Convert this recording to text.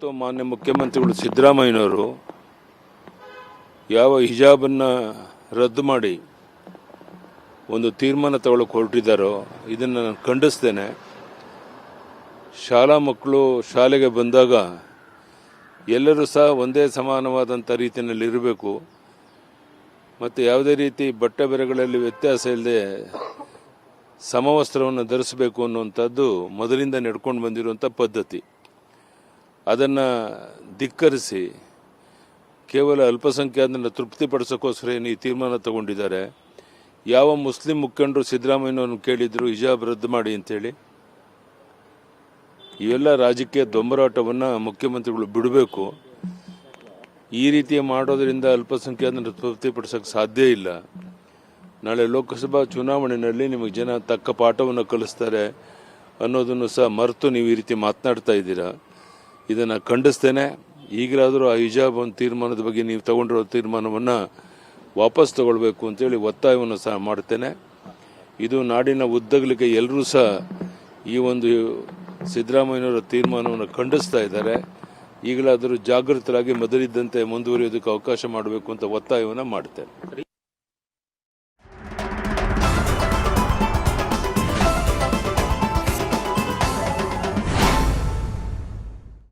ಇವತ್ತು ಮಾನ್ಯ ಮುಖ್ಯಮಂತ್ರಿಗಳು ಸಿದ್ದರಾಮಯ್ಯನವರು ಯಾವ ಹಿಜಾಬನ್ನು ರದ್ದು ಮಾಡಿ ಒಂದು ತೀರ್ಮಾನ ತಗೊಳ್ಳೋಕೆ ಹೊರಟಿದ್ದಾರೋ ಇದನ್ನು ನಾನು ಖಂಡಿಸ್ತೇನೆ. ಶಾಲಾ ಮಕ್ಕಳು ಶಾಲೆಗೆ ಬಂದಾಗ ಎಲ್ಲರೂ ಸಹ ಒಂದೇ ಸಮಾನವಾದಂಥ ರೀತಿಯಲ್ಲಿ ಇರಬೇಕು. ಮತ್ತು ಯಾವುದೇ ರೀತಿ ಬಟ್ಟೆ ಬೆರೆಗಳಲ್ಲಿ ವ್ಯತ್ಯಾಸ ಇಲ್ಲದೆ ಸಮವಸ್ತ್ರವನ್ನು ಧರಿಸಬೇಕು ಅನ್ನುವಂಥದ್ದು ಮೊದಲಿಂದ ನಡ್ಕೊಂಡು ಬಂದಿರುವಂಥ ಪದ್ಧತಿ. ಅದನ್ನು ಧಿಕ್ಕರಿಸಿ ಕೇವಲ ಅಲ್ಪಸಂಖ್ಯಾತರನ್ನ ತೃಪ್ತಿಪಡಿಸೋಕ್ಕೋಸ್ಕರ ಏನು ಈ ತೀರ್ಮಾನ ತಗೊಂಡಿದ್ದಾರೆ. ಯಾವ ಮುಸ್ಲಿಂ ಮುಖಂಡರು ಸಿದ್ದರಾಮಯ್ಯನವ್ರನ್ನ ಕೇಳಿದ್ರು ಹಿಜಾಬ್ ರದ್ದು ಮಾಡಿ ಅಂತೇಳಿ. ಇವೆಲ್ಲ ರಾಜಕೀಯ ದೊಂಬರಾಟವನ್ನು ಮುಖ್ಯಮಂತ್ರಿಗಳು ಬಿಡಬೇಕು. ಈ ರೀತಿ ಮಾಡೋದರಿಂದ ಅಲ್ಪಸಂಖ್ಯಾತರನ್ನ ತೃಪ್ತಿಪಡಿಸೋಕ್ಕೆ ಸಾಧ್ಯ ಇಲ್ಲ. ನಾಳೆ ಲೋಕಸಭಾ ಚುನಾವಣೆಯಲ್ಲಿ ನಿಮಗೆ ಜನ ತಕ್ಕ ಪಾಠವನ್ನು ಕಲಿಸ್ತಾರೆ ಅನ್ನೋದನ್ನು ಸಹ ಮರೆತು ನೀವು ಈ ರೀತಿ ಮಾತನಾಡ್ತಾ ಇದ್ದೀರಾ. ಇದನ್ನು ಖಂಡಿಸ್ತೇನೆ. ಈಗಲಾದರೂ ಆ ಹಿಜಾಬ್ ಒಂದು ತೀರ್ಮಾನದ ಬಗ್ಗೆ ನೀವು ತಗೊಂಡಿರೋ ತೀರ್ಮಾನವನ್ನು ವಾಪಸ್ ತಗೊಳ್ಬೇಕು ಅಂತೇಳಿ ಒತ್ತಾಯವನ್ನು ಸಹ ಮಾಡ್ತೇನೆ. ಇದು ನಾಡಿನ ಉದ್ದಗಲಿಕ್ಕೆ ಎಲ್ಲರೂ ಸಹ ಈ ಒಂದು ಸಿದ್ದರಾಮಯ್ಯನವರ ತೀರ್ಮಾನವನ್ನು ಖಂಡಿಸ್ತಾ ಇದ್ದಾರೆ. ಈಗಲಾದರೂ ಜಾಗೃತರಾಗಿ ಮೊದಲಿದ್ದಂತೆ ಮುಂದುವರಿಯೋದಕ್ಕೆ ಅವಕಾಶ ಮಾಡಬೇಕು ಅಂತ ಒತ್ತಾಯವನ್ನು ಮಾಡ್ತೇನೆ.